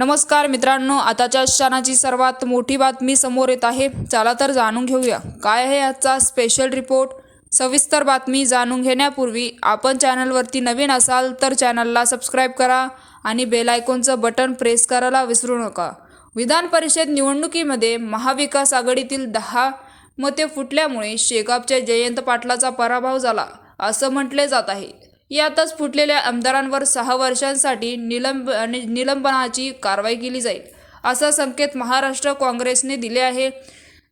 नमस्कार मित्रांनो आताच्या क्षणाची सर्वात मोठी बातमी समोर येत आहे. चला तर जाणून घेऊया. काय आहे आजचा स्पेशल रिपोर्ट सविस्तर बातमी जाणून घेण्यापूर्वी आपण चॅनलवरती नवीन असाल तर चॅनलला सबस्क्राईब करा आणि बेल आयकॉनचं बटन प्रेस करायला विसरू नका. विधान परिषद निवडणुकीमध्ये महाविकास आघाडीतील दहा मते फुटल्यामुळे शेगावच्या जयंत पाटलाचा पराभव झाला असं म्हटले जात आहे. यातच फुटलेल्या आमदारांवर सहा वर्षांसाठी निलंब आणि निलंबनाची कारवाई केली जाईल असा संकेत महाराष्ट्र काँग्रेसने दिले आहे.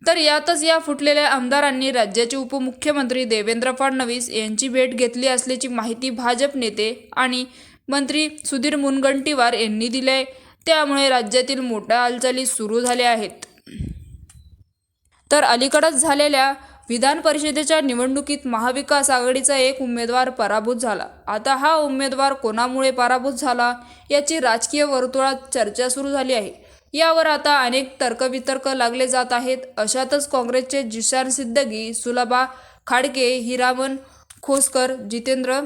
तर यातच या फुटलेल्या आमदारांनी राज्याचे उपमुख्यमंत्री देवेंद्र फडणवीस यांची भेट घेतली असल्याची माहिती भाजप नेते आणि मंत्री सुधीर मुनगंटीवार यांनी दिली आहे. त्यामुळे राज्यातील मोठ्या हालचाली सुरू झाल्या आहेत. तर अलीकडच झालेल्या विधान परिषदेच्या निवडणुकीत महाविकास आघाडीचा एक उमेदवार पराभूत झाला. आता हा उमेदवार कोणामुळे पराभूत झाला याची राजकीय वर्तुळात चर्चा सुरू झाली आहे. यावर आता अनेक तर्कवितर्क लागले जात आहेत. अशातच काँग्रेसचे जिशान सिद्दगी सुलभा खाडके हिरामन खोसकर जितेंद्र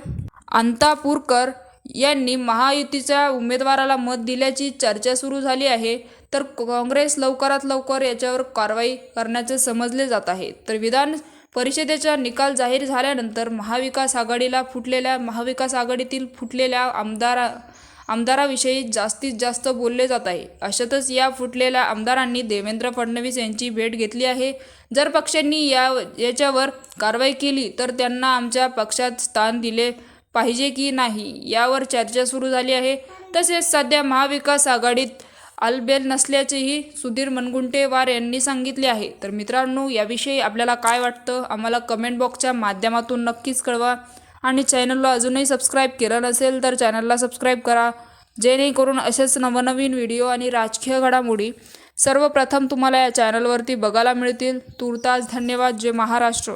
अंतापूरकर यांनी महायुतीच्या उमेदवाराला मत दिल्याची चर्चा सुरू झाली आहे. तर काँग्रेस लवकरात लवकर याच्यावर कारवाई करण्याचे समजले जात आहे. तर विधान परिषदेचा निकाल जाहीर झाल्यानंतर महाविकास आघाडीला फुटलेल्या महाविकास आघाडीतील फुटलेल्या आमदारा आमदाराविषयी जास्तीत जास्त बोलले जात आहे. अशातच या फुटलेल्या आमदारांनी देवेंद्र फडणवीस यांची भेट घेतली आहे. जर पक्षांनी या याच्यावर कारवाई केली तर त्यांना आमच्या पक्षात स्थान दिले पाहिजे की नाही यावर चर्चा सुरू झाली आहे. तसेच सध्या महाविकास आघाडीत आलबेल नसल्याचेही सुधीर मनगुंटेवार यांनी सांगितले आहे. तर मित्रांनो याविषयी आपल्याला काय वाटतं? आम्हाला कमेंट बॉक्सच्या माध्यमातून नक्कीच कळवा. आणि चॅनलला अजूनही सबस्क्राईब केलं नसेल तर चॅनलला सबस्क्राईब करा. जेणेकरून असेच नवनवीन व्हिडिओ आणि राजकीय घडामोडी सर्वप्रथम तुम्हाला या चॅनलवरती बघायला मिळतील. तुर्तास धन्यवाद. जय महाराष्ट्र.